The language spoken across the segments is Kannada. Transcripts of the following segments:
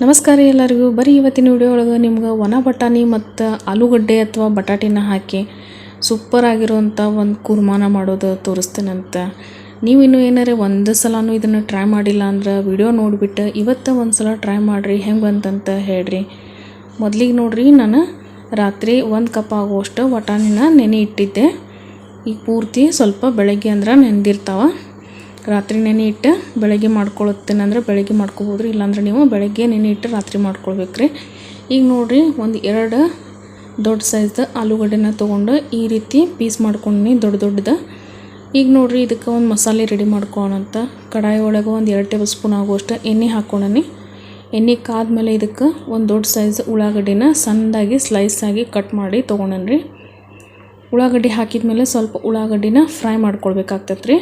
ನಮಸ್ಕಾರ ಎಲ್ಲರಿಗೂ. ಬರೀ ಇವತ್ತಿನ ವಿಡಿಯೋ ಒಳಗೆ ನಿಮ್ಗೆ ಒಣ ಬಟಾಣಿ ಮತ್ತು ಆಲೂಗಡ್ಡೆ ಅಥವಾ ಬಟಾಟಿನ ಹಾಕಿ ಸೂಪರ್ ಆಗಿರುವಂಥ ಒಂದು ಕುರ್ಮಾನ ಮಾಡೋದು ತೋರಿಸ್ತೇನಂತ. ನೀವು ಇನ್ನೂ ಏನಾರ ಒಂದು ಸಲನೂ ಇದನ್ನು ಟ್ರೈ ಮಾಡಿಲ್ಲ ಅಂದ್ರೆ ವಿಡಿಯೋ ನೋಡಿಬಿಟ್ಟು ಇವತ್ತು ಒಂದು ಸಲ ಟ್ರೈ ಮಾಡಿರಿ, ಹೆಂಗೆ ಬಂತಂತ ಹೇಳ್ರಿ. ಮೊದಲಿಗೆ ನೋಡ್ರಿ, ನಾನು ರಾತ್ರಿ ಒಂದು ಕಪ್ ಆಗುವಷ್ಟು ಬಟಾಣಿನ ನೆನೆ ಇಟ್ಟಿದ್ದೆ. ಈಗ ಪೂರ್ತಿ ಸ್ವಲ್ಪ ಬೆಳಗ್ಗೆ ಅಂದ್ರೆ ನೆನೆದಿರ್ತಾವ ರಾತ್ರಿ ನೆನೆ ಇಟ್ಟು ಬೆಳಗ್ಗೆ ಮಾಡ್ಕೊಳ್ಳುತ್ತೇನೆ ಅಂದರೆ ಬೆಳಗ್ಗೆ ಮಾಡ್ಕೊಬೋದ್ರಿ, ಇಲ್ಲಾಂದ್ರೆ ನೀವು ಬೆಳಗ್ಗೆ ನೆನೆ ಇಟ್ಟು ರಾತ್ರಿ ಮಾಡ್ಕೊಳ್ಬೇಕ್ರಿ. ಈಗ ನೋಡಿರಿ, ಒಂದು ಎರಡು ದೊಡ್ಡ ಸೈಜ್ದು ಆಲೂಗಡ್ಡೆನ ತೊಗೊಂಡು ಈ ರೀತಿ ಪೀಸ್ ಮಾಡ್ಕೊಂಡಿ ದೊಡ್ಡ ದೊಡ್ಡದು. ಈಗ ನೋಡಿರಿ, ಇದಕ್ಕೆ ಒಂದು ಮಸಾಲೆ ರೆಡಿ ಮಾಡ್ಕೊಳ್ಳೋಣಂತ ಕಡಾಯಿ ಒಳಗೆ ಒಂದು ಎರಡು ಟೇಬಲ್ ಸ್ಪೂನ್ ಆಗುವಷ್ಟು ಎಣ್ಣೆ ಹಾಕ್ಕೊಂಡನಿ ಎಣ್ಣೆ ಕಾದ್ಮೇಲೆ ಇದಕ್ಕೆ ಒಂದು ದೊಡ್ಡ ಸೈಜ್ ಉಳ್ಳಾಗಡ್ಡಿನ ಸಣ್ಣದಾಗಿ ಸ್ಲೈಸ್ ಆಗಿ ಕಟ್ ಮಾಡಿ ತೊಗೊಂಡನ್ರಿ. ಉಳ್ಳಾಗಡ್ಡಿ ಹಾಕಿದ್ಮೇಲೆ ಸ್ವಲ್ಪ ಉಳ್ಳಾಗಡ್ಡಿನ ಫ್ರೈ ಮಾಡ್ಕೊಳ್ಬೇಕಾಗ್ತೈತೆ ರೀ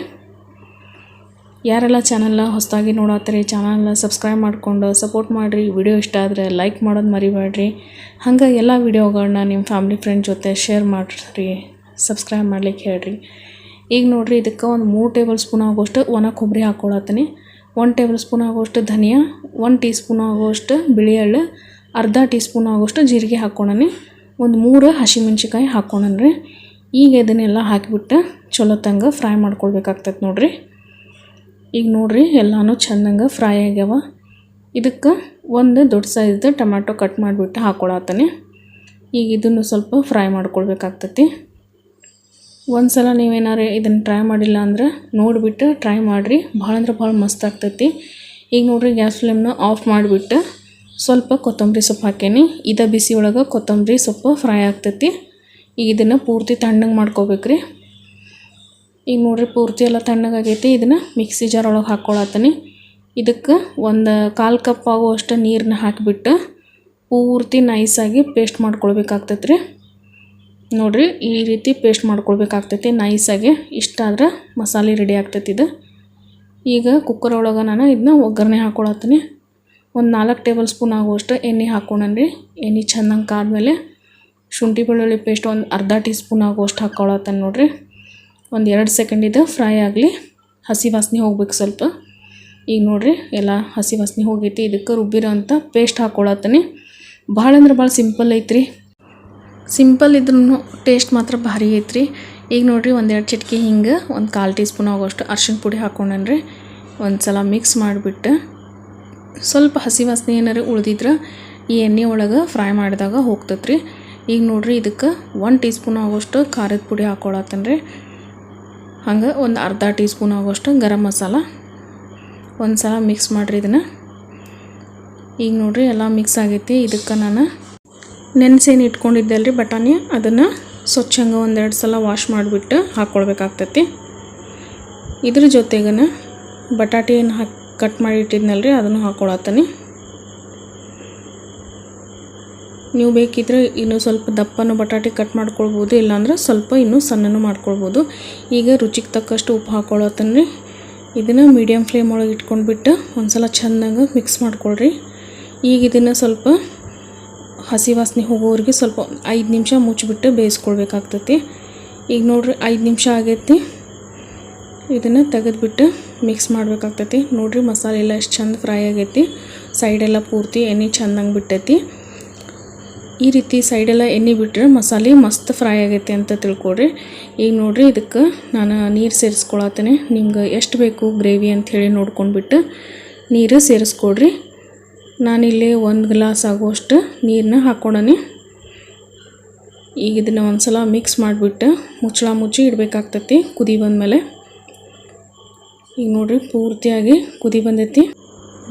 ಯಾರೆಲ್ಲ ಚಾನಲ್ನ ಹೊಸದಾಗಿ ನೋಡತ್ತೀರಿ ಚಾನಲ್ನ ಸಬ್ಸ್ಕ್ರೈಬ್ ಮಾಡ್ಕೊಂಡು ಸಪೋರ್ಟ್ ಮಾಡಿರಿ. ವಿಡಿಯೋ ಇಷ್ಟ ಆದರೆ ಲೈಕ್ ಮಾಡೋದು ಮರಿಬೇಡ್ರಿ ಹಂಗೆ ಎಲ್ಲ ವಿಡಿಯೋಗಳನ್ನ ನಿಮ್ಮ ಫ್ಯಾಮಿಲಿ ಫ್ರೆಂಡ್ ಜೊತೆ ಶೇರ್ ಮಾಡಿರಿ ಸಬ್ಸ್ಕ್ರೈಬ್ ಮಾಡ್ಲಿಕ್ಕೆ ಹೇಳ್ರಿ. ಈಗ ನೋಡಿರಿ, ಇದಕ್ಕೆ ಒಂದು ಮೂರು ಟೇಬಲ್ ಸ್ಪೂನ್ ಆಗೋಷ್ಟು ಒಣ ಕೊಬ್ಬರಿ ಹಾಕ್ಕೊಳತ್ತೀನಿ ಒನ್ ಟೇಬಲ್ ಸ್ಪೂನ್ ಆಗೋಷ್ಟು ಧನಿಯಾ ಒನ್ ಟೀ ಸ್ಪೂನ್ ಆಗೋಷ್ಟು ಬಿಳಿ ಎಳ್ಳು ಅರ್ಧ ಟೀ ಸ್ಪೂನ್ ಆಗೋಷ್ಟು ಜೀರಿಗೆ ಹಾಕ್ಕೊಳನಿ ಒಂದು ಮೂರು ಹಸಿಮೆಣ್ಸಿಕಾಯಿ ಹಾಕ್ಕೊಳನ್ರಿ ಈಗ ಇದನ್ನೆಲ್ಲ ಹಾಕಿಬಿಟ್ಟು ಚಲೋ ತಂಗ ಫ್ರೈ ಮಾಡ್ಕೊಳ್ಬೇಕಾಗ್ತೈತೆ ನೋಡಿರಿ. ಈಗ ನೋಡ್ರಿ ಎಲ್ಲನೂ ಚೆಂದಂಗೆ ಫ್ರೈ ಆಗ್ಯಾವ. ಇದಕ್ಕೆ ಒಂದು ದೊಡ್ಡ ಸೈಜ್ದು ಟೊಮ್ಯಾಟೊ ಕಟ್ ಮಾಡಿಬಿಟ್ಟು ಹಾಕೊಳತ್ತಾನೆ ಈಗ ಇದನ್ನು ಸ್ವಲ್ಪ ಫ್ರೈ ಮಾಡ್ಕೊಳ್ಬೇಕಾಗ್ತೈತಿ. ಒಂದು ಸಲ ನೀವೇನಾರು ಇದನ್ನು ಟ್ರೈ ಮಾಡಿಲ್ಲ ಅಂದ್ರೆ ನೋಡಿಬಿಟ್ಟು ಟ್ರೈ ಮಾಡಿರಿ. ಭಾಳ ಅಂದ್ರೆ ಭಾಳ ಮಸ್ತ್ ಆಗ್ತೈತಿ. ಈಗ ನೋಡ್ರಿ ಗ್ಯಾಸ್ ಫ್ಲೇಮ್ನ ಆಫ್ ಮಾಡಿಬಿಟ್ಟು ಸ್ವಲ್ಪ ಕೊತ್ತಂಬರಿ ಸೊಪ್ಪು ಹಾಕೇನಿ. ಇದ ಬಿಸಿ ಒಳಗೆ ಕೊತ್ತಂಬರಿ ಸೊಪ್ಪು ಫ್ರೈ ಆಗ್ತೈತಿ. ಈಗ ಇದನ್ನು ಪೂರ್ತಿ ತಣ್ಣಗೆ ಮಾಡ್ಕೋಬೇಕ್ರಿ. ಈಗ ನೋಡ್ರಿ ಪೂರ್ತಿ ಎಲ್ಲ ತಣ್ಣಗಾಗೈತಿ ಇದನ್ನು ಮಿಕ್ಸಿ ಜಾರ್ ಒಳಗೆ ಹಾಕ್ಕೊಳತ್ತೀನಿ ಇದಕ್ಕೆ ಒಂದು ಕಾಲು ಕಪ್ ಆಗುವಷ್ಟು ನೀರನ್ನ ಹಾಕಿಬಿಟ್ಟು ಪೂರ್ತಿ ನೈಸಾಗಿ ಪೇಸ್ಟ್ ಮಾಡ್ಕೊಳ್ಬೇಕಾಗ್ತೈತೆ ರೀ ನೋಡಿರಿ ಈ ರೀತಿ ಪೇಸ್ಟ್ ಮಾಡ್ಕೊಳ್ಬೇಕಾಗ್ತೈತಿ. ನೈಸಾಗಿ ಇಷ್ಟಾದ್ರೆ ಮಸಾಲೆ ರೆಡಿ ಆಗ್ತೈತಿ ಇದು. ಈಗ ಕುಕ್ಕರ್ ಒಳಗೆ ನಾನು ಇದನ್ನ ಒಗ್ಗರಣೆ ಹಾಕ್ಕೊಳತ್ತೀನಿ ಒಂದು ನಾಲ್ಕು ಟೇಬಲ್ ಸ್ಪೂನ್ ಆಗುವಷ್ಟು ಎಣ್ಣೆ ಹಾಕ್ಕೊಂಡನ್ರಿ ಎಣ್ಣೆ ಚೆನ್ನಾಗಿ ಕಾದ್ಮೇಲೆ ಶುಂಠಿ ಬೆಳ್ಳುಳ್ಳಿ ಪೇಸ್ಟ್ ಒಂದು ಅರ್ಧ ಟೀ ಸ್ಪೂನ್ ಆಗುವಷ್ಟು ಹಾಕ್ಕೊಳತ್ತೀನಿ ನೋಡಿರಿ. ಒಂದು ಎರಡು ಸೆಕೆಂಡ್ ಇದು ಫ್ರೈ ಆಗಲಿ, ಹಸಿ ವಾಸನೆ ಹೋಗ್ಬೇಕು ಸ್ವಲ್ಪ. ಈಗ ನೋಡಿರಿ, ಎಲ್ಲ ಹಸಿ ವಾಸನೆ ಹೋಗೈತಿ, ಇದಕ್ಕೆ ರುಬ್ಬಿರೋ ಅಂಥ ಪೇಸ್ಟ್ ಹಾಕ್ಕೊಳತ್ತೀನಿ ಭಾಳ ಅಂದ್ರೆ ಭಾಳ ಸಿಂಪಲ್ ಐತ್ರಿ. ಸಿಂಪಲ್ ಇದ್ರೂ ಟೇಸ್ಟ್ ಮಾತ್ರ ಭಾರಿ ಐತ್ರಿ. ಈಗ ನೋಡಿರಿ ಒಂದೆರಡು ಚಿಟಿಕೆ ಹಿಂಗೆ, ಒಂದು ಕಾಲು ಟೀ ಸ್ಪೂನ್ ಆಗೋಷ್ಟು ಅರ್ಶಿಣ ಪುಡಿ ಹಾಕ್ಕೊಂಡನ್ರಿ ಒಂದು ಸಲ ಮಿಕ್ಸ್ ಮಾಡಿಬಿಟ್ಟು, ಸ್ವಲ್ಪ ಹಸಿ ವಾಸನೆ ಏನಾರು ಉಳ್ದಿದ್ರೆ ಈ ಎಣ್ಣೆ ಒಳಗೆ ಫ್ರೈ ಮಾಡಿದಾಗ ಹೋಗ್ತತ್ರಿ. ಈಗ ನೋಡಿರಿ, ಇದಕ್ಕೆ ಒನ್ ಟೀ ಸ್ಪೂನ್ ಆಗೋಷ್ಟು ಖಾರದ ಪುಡಿ ಹಾಕ್ಕೊಳತ್ತೀನಿ ರೀ ಹಂಗೆ ಒಂದು ಅರ್ಧ ಟೀ ಸ್ಪೂನ್ ಆಗೋಷ್ಟು ಗರಂ ಮಸಾಲ ಒಂದು ಸಲ ಮಿಕ್ಸ್ ಮಾಡಿರಿ ಇದನ್ನು. ಈಗ ನೋಡಿರಿ ಎಲ್ಲ ಮಿಕ್ಸ್ ಆಗೈತಿ. ಇದಕ್ಕೆ ನಾನು ನೆನೆಸೇನು ಇಟ್ಕೊಂಡಿದ್ದೆ ಅಲ್ರಿ ಬಟಾಣಿ. ಅದನ್ನು ಸ್ವಚ್ಛಂಗೆ ಒಂದೆರಡು ಸಲ ವಾಶ್ ಮಾಡಿಬಿಟ್ಟು ಹಾಕ್ಕೊಳ್ಬೇಕಾಗ್ತೈತಿ ಇದ್ರ ಜೊತೆಗನ ಬಟಾಟೆ ಏನು ಹಾಕಿ ಕಟ್ ಮಾಡಿ ಇಟ್ಟಿದ್ನಲ್ರಿ, ಅದನ್ನು ಹಾಕ್ಕೊಳತ್ತೀನಿ ನೀವು ಬೇಕಿದ್ರೆ ಇನ್ನೂ ಸ್ವಲ್ಪ ದಪ್ಪನ ಬಟಾಟೆ ಕಟ್ ಮಾಡ್ಕೊಳ್ಬೋದು, ಇಲ್ಲಾಂದ್ರೆ ಸ್ವಲ್ಪ ಇನ್ನೂ ಸಣ್ಣನೂ ಮಾಡ್ಕೊಳ್ಬೋದು. ಈಗ ರುಚಿಗೆ ತಕ್ಕಷ್ಟು ಉಪ್ಪು ಹಾಕ್ಕೊಳತ್ತನ್ರಿ ಇದನ್ನು ಮೀಡಿಯಮ್ ಫ್ಲೇಮ್ ಒಳಗೆ ಇಟ್ಕೊಂಡ್ಬಿಟ್ಟು ಒಂದು ಸಲ ಚೆನ್ನಾಗಿ ಮಿಕ್ಸ್ ಮಾಡ್ಕೊಳ್ರಿ. ಈಗ ಇದನ್ನು ಸ್ವಲ್ಪ ಹಸಿ ವಾಸನೆ ಹೋಗೋರಿಗೆ ಸ್ವಲ್ಪ ಐದು ನಿಮಿಷ ಮುಚ್ಚಿಬಿಟ್ಟು ಬೇಯಿಸ್ಕೊಳ್ಬೇಕಾಗ್ತೈತಿ. ಈಗ ನೋಡ್ರಿ ಐದು ನಿಮಿಷ ಆಗೈತಿ. ಇದನ್ನು ತೆಗೆದುಬಿಟ್ಟು ಮಿಕ್ಸ್ ಮಾಡಬೇಕಾಗ್ತೈತಿ. ನೋಡಿರಿ ಮಸಾಲೆ ಎಲ್ಲ ಎಷ್ಟು ಚಂದ ಫ್ರೈ ಆಗೈತಿ. ಸೈಡೆಲ್ಲ ಪೂರ್ತಿ ಎಣ್ಣೆ ಚೆಂದಂಗೆ ಬಿಟ್ಟೈತಿ. ಈ ರೀತಿ ಸೈಡೆಲ್ಲ ಎಣ್ಣೆ ಬಿಟ್ಟರೆ ಮಸಾಲೆ ಮಸ್ತ್ ಫ್ರೈ ಆಗೈತೆ ಅಂತ ತಿಳ್ಕೊಡ್ರಿ ಈಗ ನೋಡಿರಿ ಇದಕ್ಕೆ ನಾನು ನೀರು ಸೇರಿಸ್ಕೊಳತ್ತೇನೆ ನಿಮ್ಗೆ ಎಷ್ಟು ಬೇಕು ಗ್ರೇವಿ ಅಂಥೇಳಿ ನೋಡ್ಕೊಂಡ್ಬಿಟ್ಟು ನೀರು ಸೇರಿಸ್ಕೊಡ್ರಿ. ನಾನಿಲ್ಲಿ ಒಂದು ಗ್ಲಾಸ್ ಆಗುವಷ್ಟು ನೀರನ್ನ ಹಾಕ್ಕೊಡೋಣ ಈಗ ಇದನ್ನು ಒಂದು ಸಲ ಮಿಕ್ಸ್ ಮಾಡಿಬಿಟ್ಟು ಮುಚ್ಚಳ ಮುಚ್ಚಿ ಇಡಬೇಕಾಗ್ತೈತಿ ಕುದಿ ಬಂದಮೇಲೆ. ಈಗ ನೋಡಿರಿ ಪೂರ್ತಿಯಾಗಿ ಕುದಿ ಬಂದೈತಿ.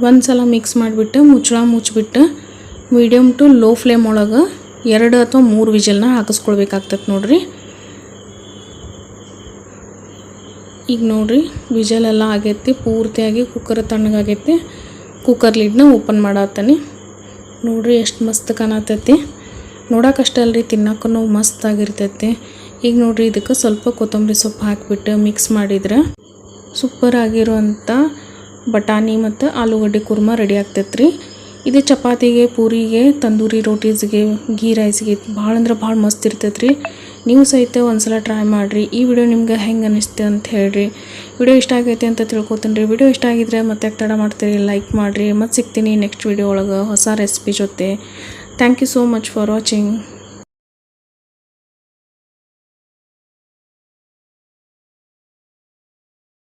ಒಂದು ಸಲ ಮಿಕ್ಸ್ ಮಾಡಿಬಿಟ್ಟು ಮುಚ್ಚಳ ಮುಚ್ಚಿಬಿಟ್ಟು ಮೀಡಿಯಮ್ ಟು ಲೋ ಫ್ಲೇಮ್ ಒಳಗೆ ಎರಡು ಅಥವಾ ಮೂರು ವಿಜಲ್ನ ಹಾಕಿಸ್ಕೊಳ್ಬೇಕಾಗ್ತದೆ ನೋಡಿರಿ. ಈಗ ನೋಡಿರಿ, ವಿಜಲ್ ಎಲ್ಲ ಆಗೈತಿ, ಪೂರ್ತಿಯಾಗಿ ಕುಕ್ಕರ್ ತಣ್ಣಗಾಗೈತಿ ಕುಕ್ಕರ್ ಲಿಡ್ನ ಓಪನ್ ಮಾಡತ್ತೀನಿ ನೋಡ್ರಿ ಎಷ್ಟು ಮಸ್ತ್ ಕಾಣತೈತಿ. ನೋಡೋಕಷ್ಟೇ ಅಲ್ರಿ ತಿನ್ನೋಕ್ಕೂ ಮಸ್ತ್ ಆಗಿರ್ತೈತಿ. ಈಗ ನೋಡಿರಿ, ಇದಕ್ಕೆ ಸ್ವಲ್ಪ ಕೊತ್ತಂಬರಿ ಸೊಪ್ಪು ಹಾಕಿಬಿಟ್ಟು ಮಿಕ್ಸ್ ಮಾಡಿದ್ರೆ ಸೂಪರ್ ಆಗಿರುವಂಥ ಬಟಾಣಿ ಮತ್ತು ಆಲೂಗಡ್ಡೆ ಕುರ್ಮ ರೆಡಿ ಆಗ್ತೈತೆ ರೀ ಇದು ಚಪಾತಿಗೆ, ಪೂರಿಗೆ, ತಂದೂರಿ ರೋಟೀಸ್ಗೆ ಗೀ ರೈಸ್ಗೆ ಭಾಳ ಅಂದ್ರೆ ಭಾಳ ಮಸ್ತ್ ಇರ್ತೈತ್ರಿ. ನೀವು ಸಹಿತ ಒಂದ್ಸಲ ಟ್ರೈ ಮಾಡಿರಿ. ಈ ವಿಡಿಯೋ ನಿಮ್ಗೆ ಹೆಂಗೆ ಅನಿಸ್ತು ಅಂತ ಹೇಳ್ರಿ. ವಿಡಿಯೋ ಇಷ್ಟ ಆಗೈತೆ ಅಂತ ತಿಳ್ಕೊತೀನಿ ರೀ ವಿಡಿಯೋ ಇಷ್ಟ ಆಗಿದ್ರೆ ಮತ್ತೆ ತಡ ಮಾಡ್ತೀರಿ ಲೈಕ್ ಮಾಡಿರಿ. ಮತ್ತೆ ಸಿಗ್ತೀನಿ ನೆಕ್ಸ್ಟ್ ವಿಡಿಯೋ ಒಳಗೆ ಹೊಸ ರೆಸಿಪಿ ಜೊತೆ. Thank you so much for watching